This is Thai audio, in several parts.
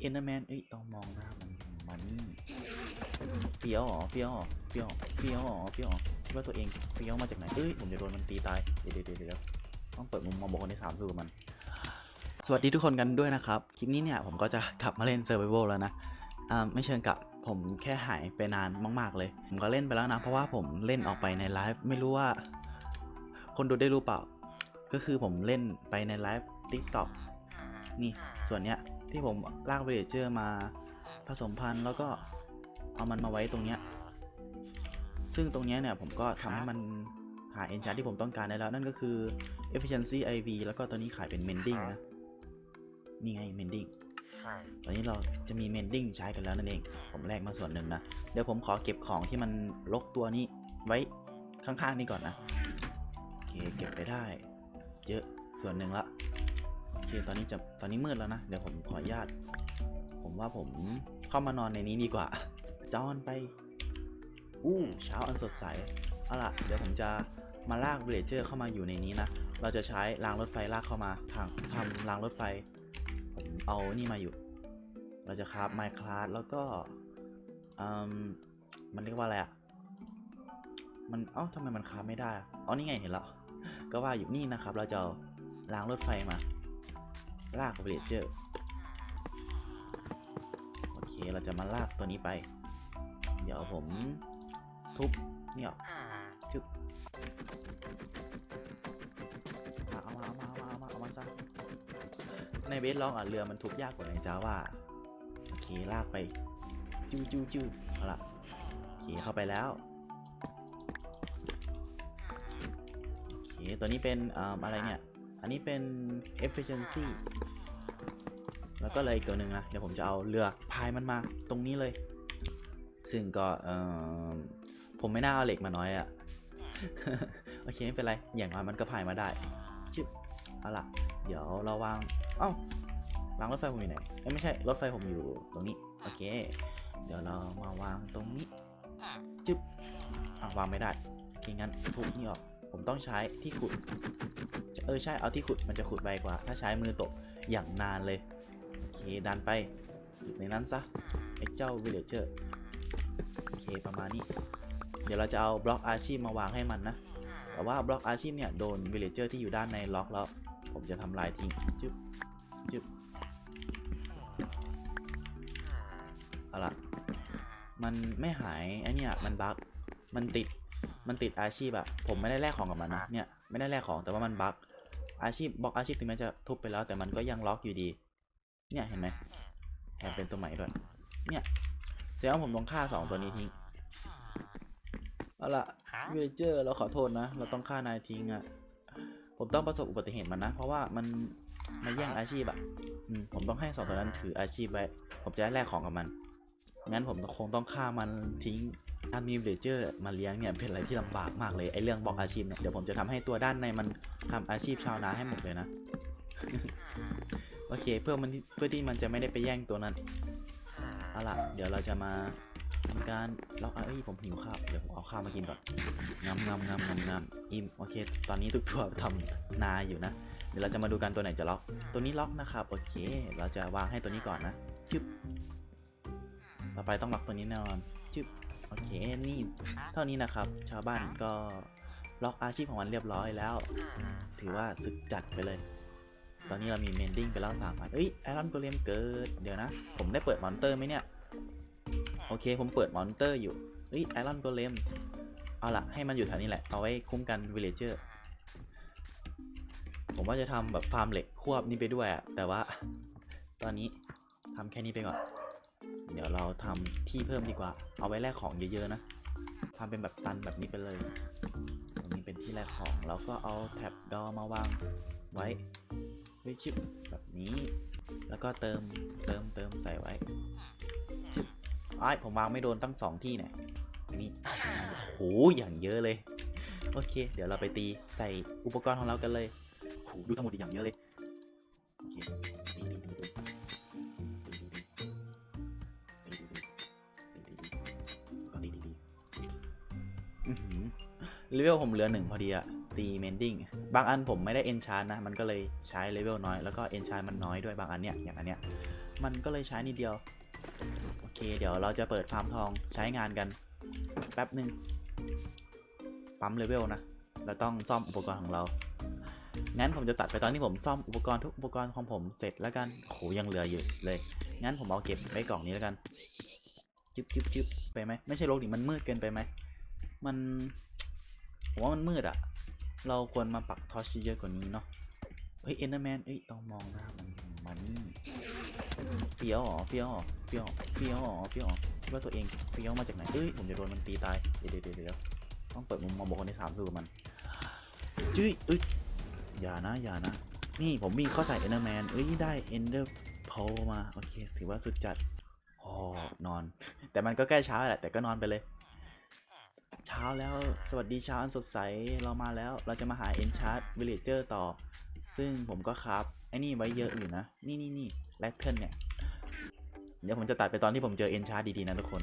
เอ็นเดอร์แมนเอ้ยต้องมองหน้ามันมานี่เฟี้ยวเหรอเฟี้ยวเหรอเฟี้ยวเฟี้ยวเหรอเฟี้ยวเหรอคิดว่าตัวเองเฟี้ยวมาจากไหนเอ้ยผมจะโดนมันตีตายเดี๋ยวเดี๋ยวเดี๋ยวต้องเปิดมุมมองบุคคลที่สามสู้กับมันสวัสดีทุกคนกันด้วยนะครับ คลิปนี้เนี่ยผมก็จะกลับมาเล่น Survival แล้วนะอ่าไม่เชิงกลับผมแค่หายไปนานมาก ๆ เลย ผมก็เล่นไปแล้วนะ เพราะว่าผมเล่นออกไปในไลฟ์ไม่รู้ว่า คนดูได้รู้เปล่า ก็คือผมเล่นไปในไลฟ์ TikTok นี่ส่วนเนี้ย ที่ผมลากเวเจอร์มาผสมพันธุ์แล้วก็เอามันมาไว้ตรงเนี้ยซึ่งตรงเนี้ยเนี่ยผมก็ทำให้มันหา enchant ที่ผมต้องการได้แล้ว นั่นก็คือ efficiency IV แล้วก็ตัวนี้ขายเป็น mending นะ นี่ไง mending ตอนนี้เราจะมี mending ใช้กันแล้วนั่นเอง ผมแลกมาส่วนหนึ่งนะ เดี๋ยวผมขอเก็บของที่มันลกตัวนี้ไว้ข้างๆนี่ก่อนนะ โอเค เก็บไปได้ เยอะส่วนหนึ่งละโอ เคตอนนี้จะตอนนี้มืดแล้วนะ เดี๋ยวผมขออนุญาต ผมว่าผมเข้ามานอนในนี้ดีกว่า จอนไป อู้เช้าอันสดใส เอาล่ะ เดี๋ยวผมจะมาลากเวลเจอร์เข้ามาอยู่ในนี้นะ เราจะใช้รางรถไฟลากเข้ามาทางทำรางรถไฟ ผมเอานี่มาอยู่ เราจะคราฟไมค์คลาสแล้วก็อืมมันเรียกว่าอะไรอะมันเอ้าทำไมมันคราฟไม่ได้อะอ๋อนี่ไงเห็นแล้วก็ว่าอยู่นี่นะครับ เราจะรางรถไฟมา ลากเวลเจอร์โอเคเราจะมาลากตัวนี้ไป เดี๋ยวผมทุบเนี่ออกจุบมาเอามาเอามาเอามาเอามาเอามาซะในเบสลอกอะเรือมันทุบยากกว่าในจาว่าโอเคลากไปจูจูจูเอาละโอเคเข้าไปแล้วโอเคตัวนี้เป็นอ่าอะไรเนี่ย อันนี้เป็น efficiency แล้วก็เลยอีกตัวหนึ่งนะ เดี๋ยวผมจะเอาเรือพายมันมาตรงนี้เลย ซึ่งก็เออผมไม่น่าเอาเหล็กมาน้อยอะโอเค ไม่เป็นไร อย่างน้อยมันก็พายมาได้ชิบเอาล่ะ เดี๋ยวเราวาง เอ้ารางรถไฟผมอยู่ไหนเอ้ยไม่ใช่ รถไฟผมอยู่ตรงนี้ โอเค เดี๋ยวเรามาวางตรงนี้ จึ๊บอะวางไม่ได้โอเคงั้นทุบนี่ออก ผมต้องใช้ที่ขุด เออใช่ เอาที่ขุดมันจะขุดไวกว่า ถ้าใช้มือตกอย่างนานเลย โอเค ดันไปอยู่ในนั้นซะ ไอ้เจ้าวิลเลเจอร์โอเค ประมาณนี้ เดี๋ยวเราจะเอาบล็อกอาชีพมาวางให้มันนะ แต่ว่าบล็อกอาชีพเนี่ยโดนวิลเลเจอร์ที่อยู่ด้านในล็อกแล้ว ผมจะทำลายทิ้งจึ๊บจึ๊บเอาล่ะมันไม่หายไอเนี่ยมันบั๊กมันติด มันติดอาชีพอะผมไม่ได้แลกของกับมันนะเนี่ยไม่ได้แลกของแต่ว่ามันบั๊กอาชีพบล็อกอาชีพถึงแม้จะทุบไปแล้วแต่มันก็ยังล็อกอยู่ดี เนี่ยเห็นไหมแถมเป็นตัวใหม่ด้วย เนี่ยแสดงว่าผมต้องฆ่าสองตัวนี้ทิ้งเอาล่ะวิลเจอร์เราขอโทษนะ เราต้องฆ่านายทิ้งอะ่ะผมต้องประสบอุบัติเหตุมันนะ เพราะว่ามันมาแย่งอาชีพอะ่ะอืมผมต้องให้สองตัวนั้นถืออาชีพไว้ ผมจะได้แลกของกับมัน งั้นผมคงต้องฆ่ามันทิ้ง การมีวิเลเจอร์มาเลี้ยงเนี่ยเป็นอะไรที่ลำบากมากเลยไอเรื่องบอกอาชีพเนี่ยเดี๋ยวผมจะทำให้ตัวด้านในมันทำอาชีพชาวนาให้หมดเลยนะ โอเคเพื่อมันเพื่อที่มันจะไม่ได้ไปแย่งตัวนั้นเอาล่ะเดี๋ยวเราจะมาทำการล็อกเอ้ยผมหิวข้าวเดี๋ยวผมเอาข้าวมากินก่อนงำงำงำงำงำอิ่มโอเค ตอนนี้ทุกตัวทำนาอยู่นะเดี๋ยวเราจะมาดูกันตัวไหนจะล็อก ตัวนี้ล็อกนะครับโอเค เราจะวางให้ตัวนี้ก่อนนะชึบต่อไปต้องล็อกตัวนี้แน่นอน โอเคนี่เท่านี้นะครับ ชาวบ้านก็ล็อกอาชีพของมันเรียบร้อยแล้ว ถือว่าสึกจัดไปเลย ตอนนี้เรามีเมนดิ้งไปแล้วสามพันเอ้ยไอรอนโกเลมเกิด เดี๋ยวนะ ผมได้เปิดมอนเตอร์ไหมเนี่ย โอเค ผมเปิดมอนเตอร์อยู่เฮ้ยไอรอนโกเลมเอาล่ะให้มันอยู่แถวนี้แหละ เอาไว้คุ้มกันวิลเลเจอร์ ผมว่าจะทำแบบฟาร์มเหล็กควบนี่ไปด้วยอะแต่ว่า ตอนนี้ทำแค่นี้ไปก่อน เดี๋ยวเราทำที่เพิ่มดีกว่า เอาไว้แลกของเยอะๆนะทำเป็นแบบตันแบบนี้ไปเลยตรงนี้เป็นที่แลกของแล้วก็เอาแท็บดอมาวางไว้ด้วยชิปแบบนี้ แล้วก็เติมเติมเติมใส่ไว้ชิปไอ้ยผมวางไม่โดนตั้งสองที่เนี่ยนี่โหอย่างเยอะเลย โอเค เดี๋ยวเราไปตีใส่อุปกรณ์ของเรากันเลยโหดูสมุดอีกอย่างเยอะเลย เลเวลผมเหลือหนึ่งพอดีอะตีเมนดิ้งบางอันผมไม่ได้เอนชานนะ มันก็เลยใช้เลเวลน้อย แล้วก็เอนชานมันน้อยด้วยบางอันเนี่ย อย่างอันเนี้ย มันก็เลยใช้นิดเดียว โอเค เดี๋ยวเราจะเปิดฟาร์มทองใช้งานกัน แป๊บหนึ่งปั๊มเลเวลนะ เราต้องซ่อมอุปกรณ์ของเรา งั้นผมจะตัดไปตอนที่ผมซ่อมอุปกรณ์ทุกอุปกรณ์ของผมเสร็จแล้วกันโหยังเหลืออยู่เลย งั้นผมเอาเก็บไว้กล่องนี้แล้วกัน จึ๊บจึ๊บจึ๊บไปไหมไม่ใช่โลกนี่มันมืดเกินไปไหมมัน ผมว่ามันมืดอะเราควรมาปักทอชเยอะกว่านี้เนาะ เฮ้ยเอนเดอร์แมนเอ้ยต้องมองหน้ามันมันนี่เฟี้ยวเหรอเฟี้ยวเหรอเฟี้ยวเฟี้ยวเหรอเฟี้ยวเหรอคิดว่าตัวเองเฟี้ยวมาจากไหนเอ้ยผมจะโดนมันตีตาย เดี๋ยวเดี๋ยวเดี๋ยวต้องเปิดมุมมองบอกคนที่สามสู้กับมันจุ้ยเอ้ยอย่านะอย่านะ นี่ผมวิ่งเข้าใส่เอนเดอร์แมนเอ้ยได้เอนเดอร์โพมา โอเค ถือว่าสุดจัดโอ้นอน แต่มันก็ใกล้เช้าแหละแต่ก็นอนไปเลย เช้าแล้วสวัสดีเช้าอันสดใสเรามาแล้วเราจะมาหา Enchant Villager ต่อ ซึ่งผมก็ครับไอ้นี่ไว้เยอะอยู่นะ นี่นี่นี่แรดเทิลเนี่ย เดี๋ยวผมจะตัดไปตอนที่ผมเจอ Enchant ดีๆนะทุกคน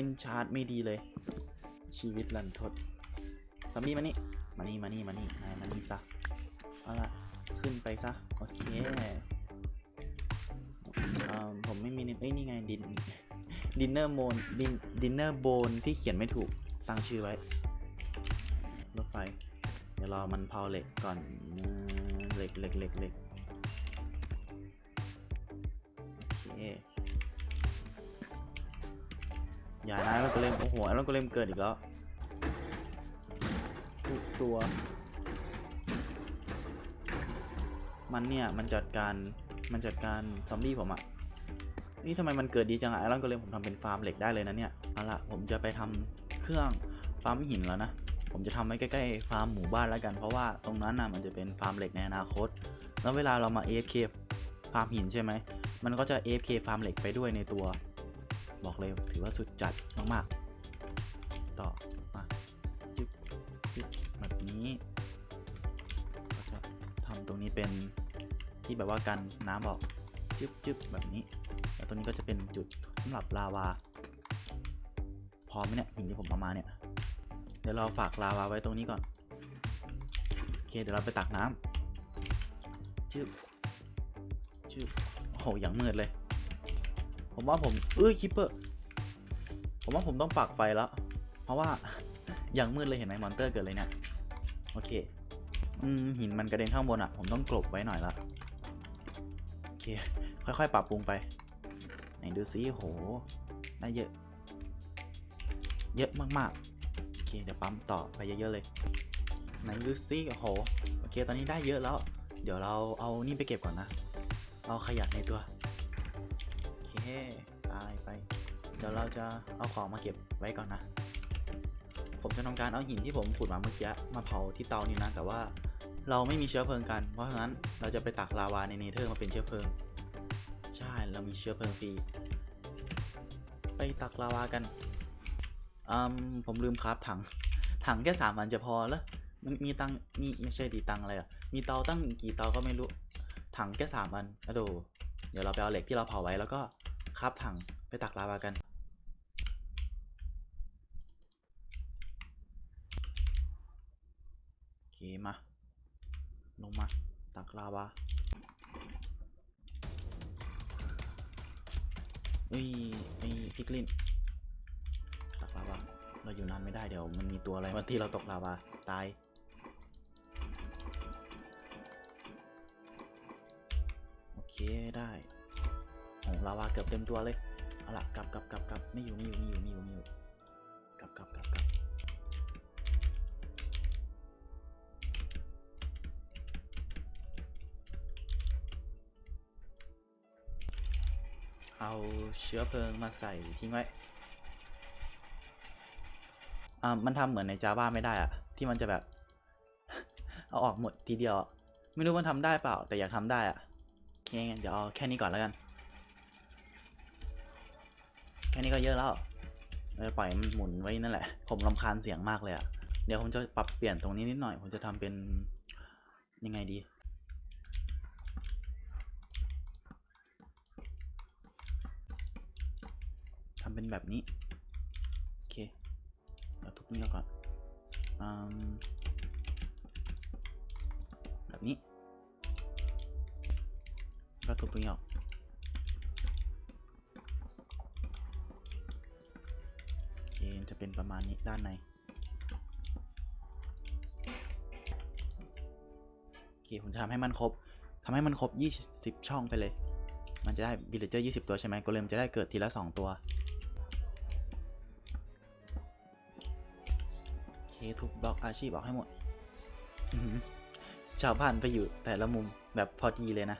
Enchant ไม่ดีเลย ชีวิตลันทดซัมมี่มานี่มานี่มานี่มานี่นายมานี่ซะเอาละขึ้นไปซะโอเคอ่าผมไม่มีเอ้ยนี่ไงดินดินเนอร์โมนดินดินเนอร์โบนที่เขียนไม่ถูก ตั้งชื่อไว้ รถไฟ เดี๋ยวรอมันเผาเหล็กก่อนเหล็กเหล็กเหล็กเหล็กอเคอย่านะแล้วก็เล่มโอ้โหแล้วก็เล่มเกิดอีกแล้วทุกตัว มันเนี่ย มันจัดการมันจัดการซอมบี้ผมอะนี่ทำไมมันเกิดดีจังอะไอรอนก็เลยผมทำเป็นฟาร์มเหล็กได้เลยนะเนี่ย เอาละผมจะไปทำ เครื่องฟาร์มหินแล้วนะ ผมจะทำไว้ใกล้ๆฟาร์มหมู่บ้านแล้วกัน เพราะว่าตรงนั้นนะมันจะเป็นฟาร์มเหล็กในอนาคต แล้วเวลาเรามา AFK ฟาร์มหินใช่ไหม มันก็จะ AFK ฟาร์มเหล็กไปด้วยในตัว บอกเลยถือว่าสุดจัดมากๆ ต่อมาจึ๊บจึ๊บแบบนี้ก็จะทำตรงนี้เป็นที่แบบว่ากันน้ำออกจึ๊บจึ๊บแบบนี้ แล้วตรงนี้ก็จะเป็นจุดสำหรับลาวา อมไหมเนี่ยหินที่ผมเอามาเนี่ยเดี๋ยวเราฝากลาวาไว้ตรงนี้ก่อนโอเคเดี๋ยวเราไปตักน้ำชืบชืบโอ้โหอย่างมืดเลย ผมว่าผมเอ้ยคิปเปอร์ผมว่าผมต้องปักไฟแล้ว เพราะว่าอย่างมืดเลยเห็นไหมมอนเตอร์เกิดเลยเนี่ยโอเคอืมหินมันกระเด็นข้างบนอะ ผมต้องกลบไว้หน่อยละโอเค ค่อยๆ ปรับปรุงไป ไหนดูซิโห ได้เยอะ เยอะมากๆ โอเค เดี๋ยวปั๊มต่อไปเยอะๆเลยไหนดูซิโอ้โห โอเค ตอนนี้ได้เยอะแล้ว เดี๋ยวเราเอานี่ไปเก็บก่อนนะ เอาขยะในตัว โอเค ตายไป เดี๋ยวเราจะเอาของมาเก็บไว้ก่อนนะ ผมจะทำการเอาหินที่ผมขุดมาเมื่อกี้มาเผาที่เตานี่นะ แต่ว่าเราไม่มีเชื้อเพลิงกัน เพราะฉะนั้นเราจะไปตักลาวาในเนเธอร์มาเป็นเชื้อเพลิง ใช่ เรามีเชื้อเพลิงฟรี ไปตักลาวากัน อืมผมลืมครับถัง ถังแค่สามอันจะพอแล้วมันมีตังมีไม่ใช่ดีตังอะไรอะมีเตาตั้งกี่เตาก็ไม่รู้ ถังแค่สามอันอะโดเดี๋ยวเราไปเอาเหล็กที่เราเผาไว้แล้วก็ครับถังไปตักลาวากัน โอเคมา ลงมาตักลาวาเอ้ยไอ้พิกลิน เราอยู่นานไม่ได้เดี๋ยวมันมีตัวอะไรมาที่เราตกลาวาตายโอเคได้โอ้ลาวาเกือบเต็มตัวเลยเอาละกลับกลับกลับกลับไม่อยู่ไม่อยู่ไม่อยู่ไม่อยู่ไม่อยู่กลับกลับกลับกลับเอาเชื้อเพลิงมาใส่ทิ้งไว้ อ่ามันทำเหมือนใน Java ไม่ได้อะที่มันจะแบบ เอาออกหมดทีเดียว ไม่รู้มันทำได้เปล่า แต่อยากทำได้อะโอเคงั้นเดี๋ยวเอาแค่นี้ก่อนแล้วกัน แค่นี้ก็เยอะแล้วเราจะปล่อยมันหมุนไว้นั่นแหละ ผมรำคาญเสียงมากเลยอะเดี๋ยวผมจะปรับเปลี่ยนตรงนี้นิดหน่อย ผมจะทำเป็นยังไงดี ทำเป็นแบบนี้ นี่เราก่อนอแบบนี้ก็ทุบไปออกโอเคจะเป็นประมาณนี้ด้านในโอเคผมจะทำให้มันครบทำให้มันครบ 20 ช่องไปเลย มันจะได้วิลเลเจอร์ 20 ตัวใช่ไหมก็เลยมจะได้เกิดทีละ 2 ตัว ทุบบล็อกอาชีพออกให้หมดอื้อหือชาวบ้านไปอยู่แต่ละมุมแบบพอดีเลยนะ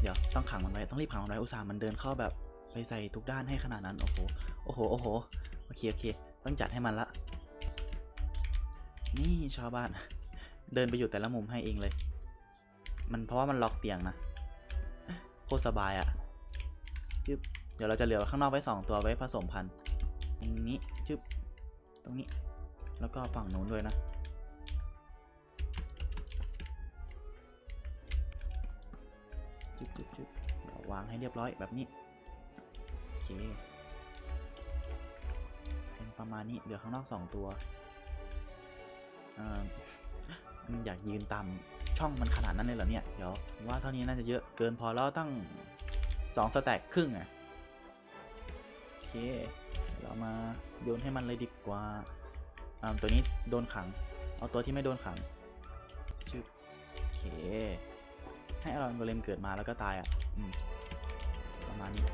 เดี๋ยวต้องขังมันไว้ต้องรีบขังมันไว้อุตส่าห์มันเดินเข้าแบบไปใส่ทุกด้านให้ขนาดนั้น โอ้โห โอ้โห โอ้โห โอเค โอเค ต้องจัดให้มันละ นี่ชาวบ้าน เดินไปอยู่แต่ละมุมให้เองเลย มันเพราะว่ามันล็อกเตียงนะ โคตรสบายอะ่ะจึ๊บ เดี๋ยวเราจะเหลือข้างนอกไว้สองตัวไว้ผสมพันธุ์ตรงนี้ จึ๊บ ตรงนี้ แล้วก็ฝั่งนู้นด้วยนะจึ๊บจึ๊บจึ๊บเดี๋ยวางให้เรียบร้อยแบบนี้ โอเค เป็นประมาณนี้เหลือข้างนอกสองตัวอ่ามันอยากยืนตามช่องมันขนาดนั้นเลยเหรอเนี่ย เดี๋ยวว่าเท่านี้น่าจะเยอะเกินพอแล้วตั้งสองสแต็กครึ่งอะโอเค เรามาโยนให้มันเลยดีกว่า อ่าตัวนี้โดนขัง เอาตัวที่ไม่โดนขังชึบโอเค ให้อารอนโกเลมเกิดมาแล้วก็ตายอะอืมประมาณนี้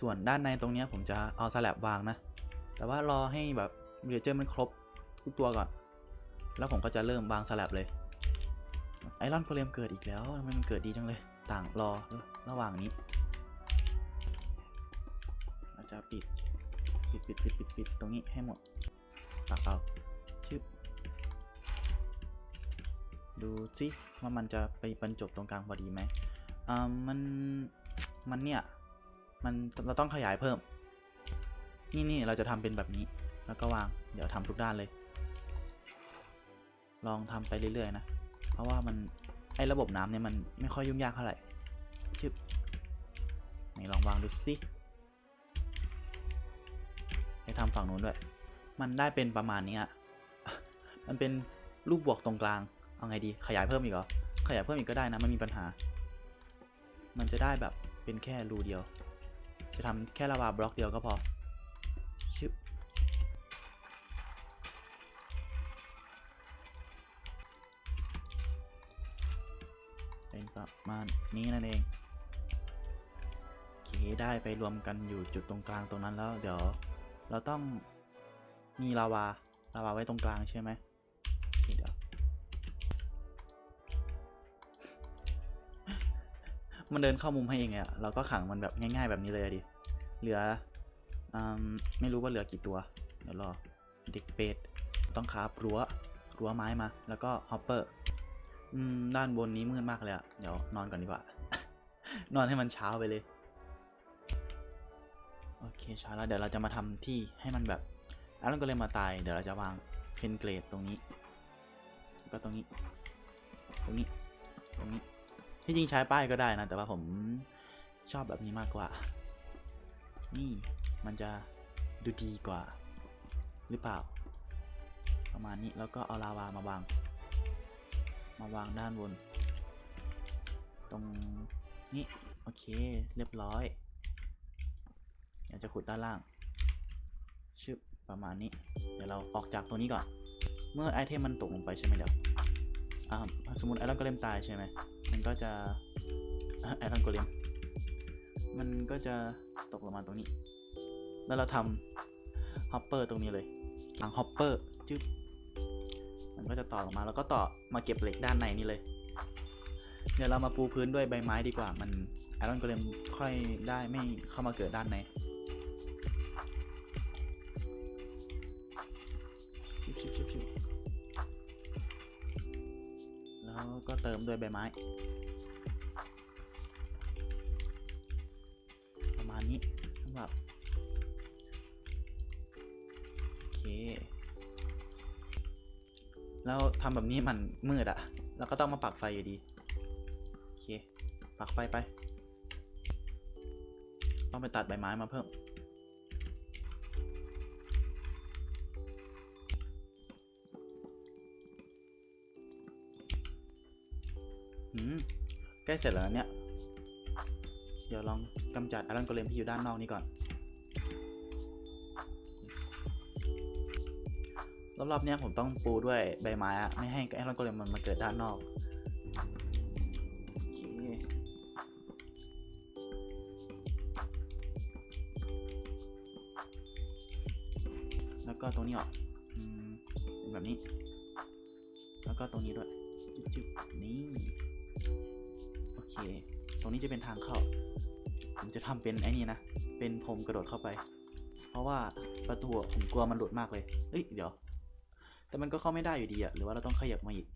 ส่วนด้านในตรงเนี้ยผมจะเอาสลับวางนะ แต่ว่ารอให้แบบเรเจอร์มันครบทุกตัวก่อน แล้วผมก็จะเริ่มวางสลับเลย ไอรอนโกเลมเกิดอีกแล้วทำไมมันเกิดดีจังเลย ต่างรอระหว่างนี้เราจะปิด ปิดปิดปิดปิดปิดตรงนี้ให้หมดตักเอาชึบดูสิว่ามันจะไปบรรจบตรงกลางพอดีไหมอ่ามันมันเนี่ยมันเราต้องขยายเพิ่ม นี่นี่เราจะทำเป็นแบบนี้ แล้วก็วางเดี๋ยวทำทุกด้านเลย ลองทำไปเรื่อยๆนะ เพราะว่ามันไอ้ระบบน้ำเนี่ยมันไม่ค่อยยุ่งยากเท่าไหร่ชึบไหนลองวางดูสิ ไปทำฝั่งนู้นด้วย มันได้เป็นประมาณนี้อะมันเป็นรูปบวกตรงกลาง เอาไงดี ขยายเพิ่มอีกเหรอ ขยายเพิ่มอีกก็ได้นะ มันมีปัญหา มันจะได้แบบเป็นแค่รูเดียว จะทำแค่ระบาบล็อกเดียวก็พอ ชึบเป็นประมาณนี้นั่นเองโอเคได้ไปรวมกันอยู่จุดตรงกลางตรงนั้นแล้วเดี๋ยว เราต้องมีลาวา ลาวาไว้ตรงกลางใช่ไหมเดี๋ยวมันเดินเข้ามุมให้เองอะเราก็ขังมันแบบง่าย ๆ แบบนี้เลยดิ เหลืออไม่รู้ว่าเหลือกี่ตัว เดี๋ยวรอ เด็กเป็ด ต้องคาบรั้ว รั้วไม้มา แล้วก็ฮอปเปอร์อด้านบนนี้มืดมากเลยอะเดี๋ยวนอนก่อนดีกว่า นอนให้มันเช้าไปเลย โอเคช้าแล้วเดี๋ยวเราจะมาทำที่ให้มันแบบแล้วเราก็เลยมาตายเดี๋ยวเราจะวางเฟนเกรดตรงนี้ ก็ตรงนี้ ตรงนี้ ตรงนี้ ที่จริงใช้ป้ายก็ได้นะ แต่ว่าผมชอบแบบนี้มากกว่า นี่มันจะดูดีกว่า หรือเปล่า ประมาณนี้แล้วก็เอาลาวามาวาง มาวางด้านบน ตรงนี้ โอเค เรียบร้อย เดี๋ยวจะขุดด้านล่างชึบประมาณนี้ เดี๋ยวเราออกจากตัวนี้ก่อน เมื่อไอเทมมันตกลงไปใช่ไหมเดี๋ยวอ่าสมมติไอรอนโกเลมตายใช่ไหมมันก็จะไอรอนโกเลมมันก็จะตกลงมาตรงนี้ แล้วเราทำฮอปเปอร์ตรงนี้เลยฝังฮอปเปอร์จึ๊บมันก็จะต่อลงมาแล้วก็ต่อมาเก็บเหล็กด้านในนี่เลย เดี๋ยวเรามาปูพื้นด้วยใบไม้ดีกว่า มันไอรอนโกเลมค่อยได้ไม่เข้ามาเกิดด้านใน ก็เติมด้วยใบไม้ ประมาณนี้สำหรับ โอเค แล้วทำแบบนี้มันมืดอะแล้วก็ต้องมาปักไฟอยู่ดี โอเค ปักไฟไป ต้องไปตัดใบไม้มาเพิ่ม อืมใกล้เสร็จแล้วเนี่ย เดี๋ยวลองกำจัดไอรอนโกเลมที่อยู่ด้านนอกนี้ก่อนรอบๆเนี้ยผมต้องปูด้วยใบไม้อะไม่ให้ไอรอนโกเลมมันมาเกิดด้านนอกแล้วก็ตรงนี้ออกอืมเป็นแบบนี้ แล้วก็ตรงนี้ด้วย จุ๊บๆนี่ เค ตรงนี้จะเป็นทางเข้า ผมจะทำเป็นไอ้นี่นะ เป็นผมกระโดดเข้าไป เพราะว่าประตูผมกลัวมันหลุดมากเลย เอ้ย เดี๋ยว แต่มันก็เข้าไม่ได้อยู่ดีอะหรือว่าเราต้องขยับมาอีก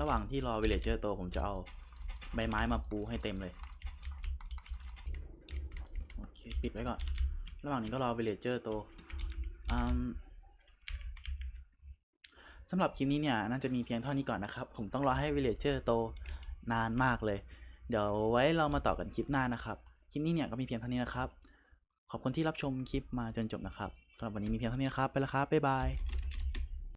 ระหว่างที่รอวิลเลจเจอร์โตผมจะเอาใบไม้มาปูให้เต็มเลย โอเค ปิดไว้ก่อน ระหว่างนี้ก็รอวิลเลจเจอร์โตอืม สำหรับคลิปนี้เนี่ยน่าจะมีเพียงเท่านี้ก่อนนะครับ ผมต้องรอให้วิลเลจเจอร์โตนานมากเลย เดี๋ยวไว้เรามาต่อกันคลิปหน้านะครับ คลิปนี้เนี่ยก็มีเพียงเท่านี้นะครับ ขอบคุณที่รับชมคลิปมาจนจบนะครับสำหรับวันนี้มีเพียงเท่านี้นะครับ ไปแล้วครับ บ๊ายบาย